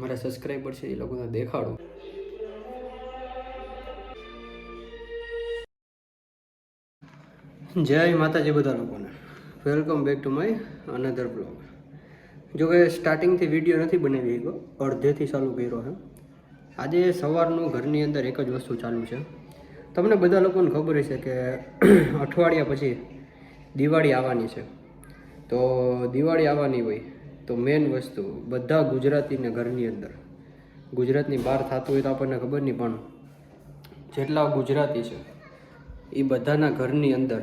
મારા સબસ્ક્રાઈબર છે એ લોકોને દેખાડું. જય માતાજી બધા લોકોને. Welcome back to my another blog જો કે સ્ટાર્ટિંગથી વીડિયો નથી બનાવી ગયો અડધેથી ચાલુ કર્યો છે. આજે સવારનું ઘરની અંદર એક જ વસ્તુ ચાલુ છે. તમને બધા લોકોને ખબર હશે કે અઠવાડિયા પછી દિવાળી આવવાની છે. તો દિવાળી આવવાની હોય તો મેઇન વસ્તુ, બધા ગુજરાતીને ઘરની અંદર. ગુજરાતની બહાર થતું હોય તો આપણને ખબર નહીં, પણ જેટલા ગુજરાતી છે, એ બધાના ઘરની અંદર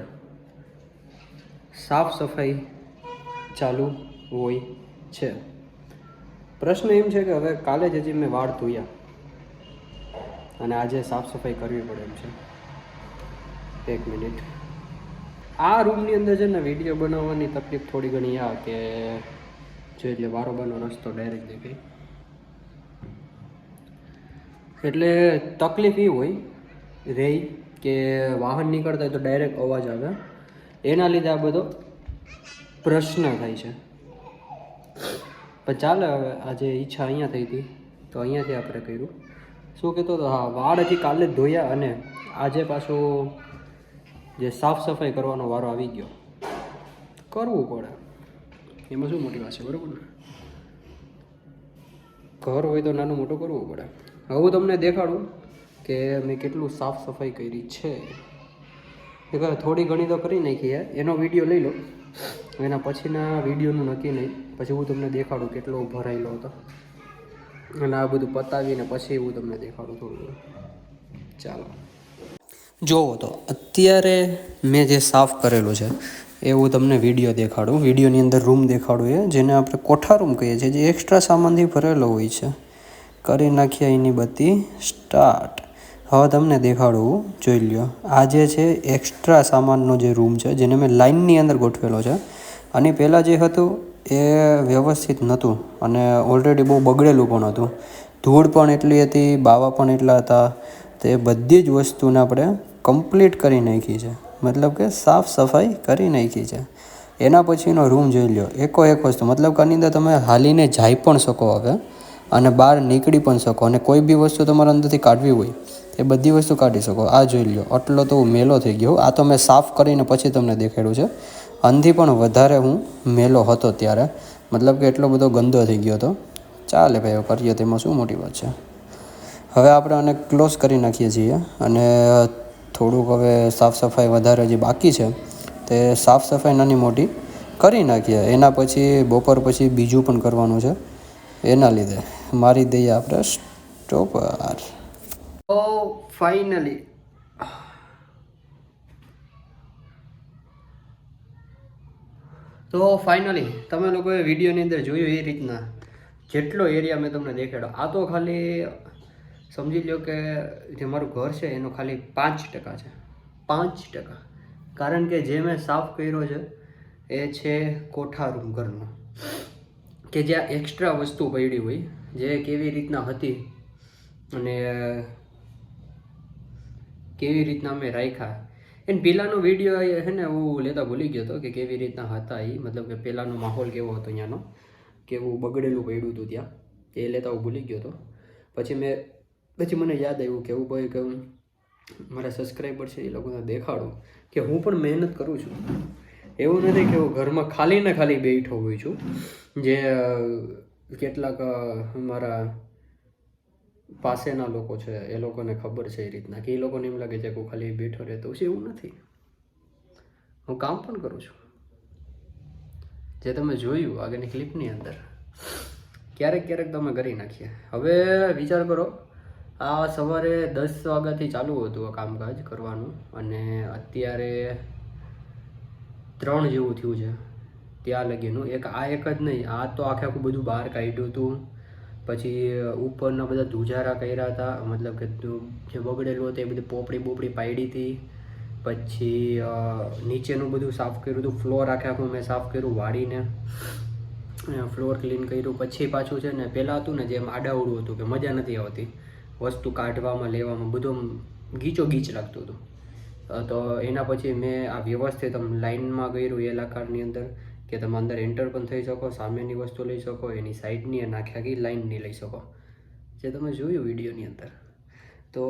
સાફ સફાઈ ચાલુ હોય છે. પ્રશ્ન એમ છે કે હવે કાલે જ હજી મેં વાળ ધોયા. અને આજે સાફ સફાઈ કરવી પડે એમ છે. એક મિનિટ. આ રૂમની અંદર છે ને, વીડિયો બનાવવાની તકલીફ થોડી ઘણી આ કે જો એટલે વારોબાનો રસ્તો ડાયરેક્ટ દેખાય. એટલે તકલીફ એ હોય રહી કે વાહન નીકળતા હોય તો ડાયરેક્ટ અવાજ આવે. એના લીધે આ બધો પ્રશ્ન થાય છે. પણ ચાલે હવે, આજે ઈચ્છા અહીંયા થઈ હતી, તો અહીંયાથી આપણે કર્યું. શું કહેતો હતો? હા વાળ હજી કાલે જ ધોયા અને આજે પાછું જે સાફ સફાઈ કરવાનો વારો આવી ગયો. કરવું પડે. એમાં શું મોટી છે, બરાબર ને? ઘર હોય તો નાનું મોટું કરવું પડે. હવે હું તમને દેખાડું કે મેં કેટલું સાફ સફાઈ કરી છે. એક થોડી ઘણી તો કરી નાખી યાર. એનો વીડિયો લઈ લો. એના પછીના વિડીયોનું નક્કી નહીં. પછી હું તમને દેખાડું કેટલો ભરાયેલો હતો. અને આ બધું પતાવીને પછી હું તમને દેખાડું થોડું ચાલો. જોવો તો, અત્યારે મેં જે સાફ કરેલું છે એ હું તમને વીડિયો દેખાડું. વિડીયોની અંદર રૂમ દેખાડું એ, જેને આપણે કોઠા રૂમ કહીએ છીએ, જે એક્સ્ટ્રા સામાનથી ભરેલો હોય છે. કરી નાખ્યા એની બધી સ્ટાર્ટ હવે તમને દેખાડું. જોઈ લ્યો. આ જે છે એક્સ્ટ્રા સામાનનો જે રૂમ છે, જેને મેં લાઇનની અંદર ગોઠવેલો છે. અને પહેલાં જે હતું, એ વ્યવસ્થિત નહોતું. અને ઓલરેડી બહુ બગડેલું પણ હતું. ધૂળ પણ એટલી હતી, બાવા પણ એટલા હતા. તે બધી જ વસ્તુને આપણે કમ્પ્લીટ કરી નાખી છે. મતલબ કે સાફ સફાઈ કરી નાખી છે. એના પછીનો રૂમ જોઈ લો એકો એક વસ્તુ, મતલબ કે આની અંદર તમે હાલીને જઈ પણ શકો હવે, અને બહાર નીકળી પણ શકો, અને કોઈ બી વસ્તુ તમારે અંદરથી કાઢવી હોય, એ બધી વસ્તુ કાઢી શકો. આ જોઈ લો આટલો તો હું મેલો થઈ ગયો. આ તો મેં સાફ કરીને પછી તમને દેખાડ્યું છે. અંધી પણ વધારે હું મેલો હતો ત્યારે. મતલબ કે એટલો બધો ગંદો થઈ ગયો હતો. ચાલે ભાઈ કરીએ તેમાં શું મોટી વાત છે. હવે આપણે આને ક્લોઝ કરી નાખીએ છીએ, અને થોડુંક હવે સાફ સફાઈ વધારે જે બાકી છે, તે સાફ સફાઈ નાની મોટી કરી નાખીએ. એના પછી બપોર પછી બીજું પણ કરવાનું છે. એના લીધે મારી દઈએ આપણે સ્ટોપર ઓ ફાઇનલી તો ફાઇનલી તમે લોકોએ વિડીયોની અંદર જોયું એ રીતના જેટલો એરિયા મેં તમને દેખાડ્યો. આ તો ખાલી સમજી લો કે જે મારું ઘર છે, એનો ખાલી પાંચ ટકા છે. પાંચ ટકા. કારણ કે જે મેં સાફ કર્યો છે, એ છે કોઠા રૂમ ઘરનો. કે જ્યાં એક્સ્ટ્રા વસ્તુ પડી હોય, જે કેવી રીતના હતી અને કેવી રીતના અમે રાખ્યા. એને પહેલાંનો વીડિયો છે ને, હું લેતા ભૂલી ગયો હતો કે કેવી રીતના હતા એ મતલબ કે પહેલાંનો માહોલ કેવો હતો ત્યાંનો કેવું બગડેલું પડ્યું હતું ત્યાં. એ લેતા હું ભૂલી ગયો હતો. પછી મેં પછી મને યાદ આવ્યું કે એવું ભાઈ કે હું, મારા સબસ્ક્રાઈબર છે એ લોકોને દેખાડું કે હું પણ મહેનત કરું છું. એવું નથી કે હું ઘરમાં ખાલી ને ખાલી બેઠો હોઉં છું, જે કેટલાક મારા પાસેના લોકો છે એ લોકોને ખબર છે એ રીતના કે એ લોકોને એમ લાગે છે કે હું ખાલી બેઠો રહેતો છે. એવું નથી. હું કામ પણ કરું છું. જે તમે જોયું આગળની ક્લિપની અંદર, ક્યારેક ક્યારેક તમે કરી નાખીએ. હવે વિચાર કરો આ સવારે દસ વાગ્યાથી ચાલુ હતું આ કામકાજ કરવાનું અને અત્યારે ત્રણ જેવું થયું છે. ત્યાં લગીનું. એક આ એક જ નહીં, આ તો આખે આખું બધું બહાર કાઢ્યું હતું. પછી ઉપરના બધા ધુજારા કર્યા હતા, મતલબ કે જે બગડેલું હતું એ બધી પોપડી બોપડી પાડી હતી. પછી નીચેનું બધું સાફ કર્યું હતું. ફ્લોર આખે આખું મેં સાફ કર્યું વાળીને. ફ્લોર ક્લીન કર્યું. પછી પાછું છે ને, પહેલાં હતું ને, જેમ આડાવડું હતું, કે મજા નથી આવતી. વસ્તુ કાઢવામાં, લેવામાં બધું ગીચો ગીચ લાગતું હતું. તો એના પછી મેં આ વ્યવસ્થિત લાઇનમાં કર્યું એ લાકારની અંદર કે તમે અંદર એન્ટર પણ થઈ શકો, સામેની વસ્તુ લઈ શકો, એની સાઈડની અને આખી આખી લાઇનની લઈ શકો. જે તમે જોયું વિડીયોની અંદર. તો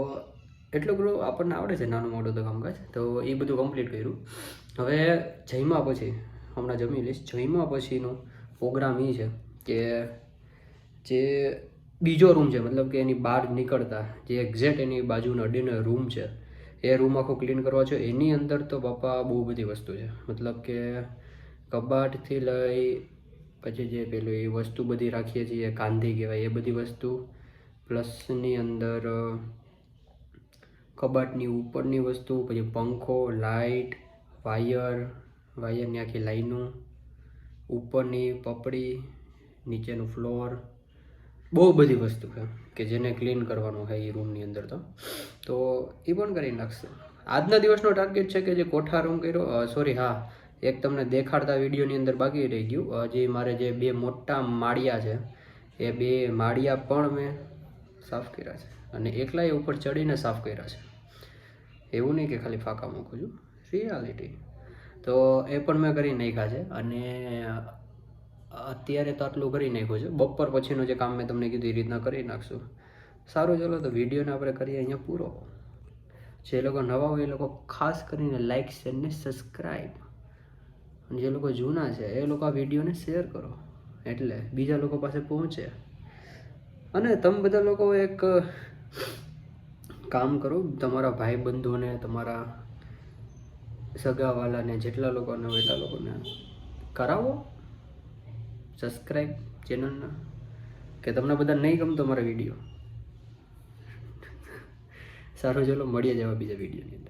એટલું બધું આપણને આવડે છે નાનું મોટું તો કામકાજ. તો એ બધું કમ્પ્લીટ કર્યું. હવે જમ્યા પછી, હમણાં જમી લઈશ. જમ્યા પછીનો પ્રોગ્રામ એ છે કે જે બીજો રૂમ છે, મતલબ કે એની બહાર નીકળતા, જે એક્ઝેક્ટ એની બાજુનો અડીનો રૂમ છે, એ રૂમ આખો ક્લીન કરવા છે. એની અંદર તો પપ્પા બહુ બધી વસ્તુ છે. મતલબ કે કબાટથી લઈ, પછી જે પેલું એ વસ્તુ બધી રાખીએ છીએ, કાંધી કહેવાય, એ બધી વસ્તુ પ્લસની અંદર, કબાટની ઉપરની વસ્તુ, પછી પંખો લાઇટ વાયર વાયરની આખી લાઈનો ઉપરની પપડી, નીચેનું ફ્લોર બહુ બધી વસ્તુ છે કે જેને ક્લીન કરવાનું છે એ રૂમની અંદર તો. તો એ પણ કરી નાખશે. આજના દિવસનો ટાર્ગેટ છે કે જે કોઠા રૂમ કર્યો સોરી હા, એક તમને દેખાડતા વિડીયોની અંદર બાકી રહી ગયું. જે મારે જે બે મોટા માળિયા છે, એ બે માળિયા પણ મેં સાફ કર્યા છે અને એકલા એ ઉપર ચડીને સાફ કર્યા છે. એવું નહીં કે ખાલી ફાંકા મૂકું છું. રિયાલિટી તો એ પણ મેં કરી નાખ્યા છે અને અત્યારે તો આટલું કરી નાખ્યું છે. બપોર પછીનું જે કામ મેં તમને કીધું એ રીતના કરી નાખશું. સારું, ચલો તો વિડીયોને આપણે કરીએ અહીંયા પૂરો. જે લોકો નવા હોય એ લોકો ખાસ કરીને લાઇક શેર ને સબસ્ક્રાઈબ અને જે લોકો જૂના છે એ લોકો આ વિડીયોને શેર કરો. એટલે બીજા લોકો પાસે પહોંચે. અને તમે બધા લોકો એક કામ કરો, તમારા ભાઈ બંધુઓને તમારા સગાવાલાને, જેટલા લોકોને એટલા લોકોને કરાવો. સબસ્ક્રાઈબ ચેનલના કે તમને બધા નહીં ગમતો મારો વીડિયો સારું ચલો મળીએ જવા બીજા વિડીયોની અંદર.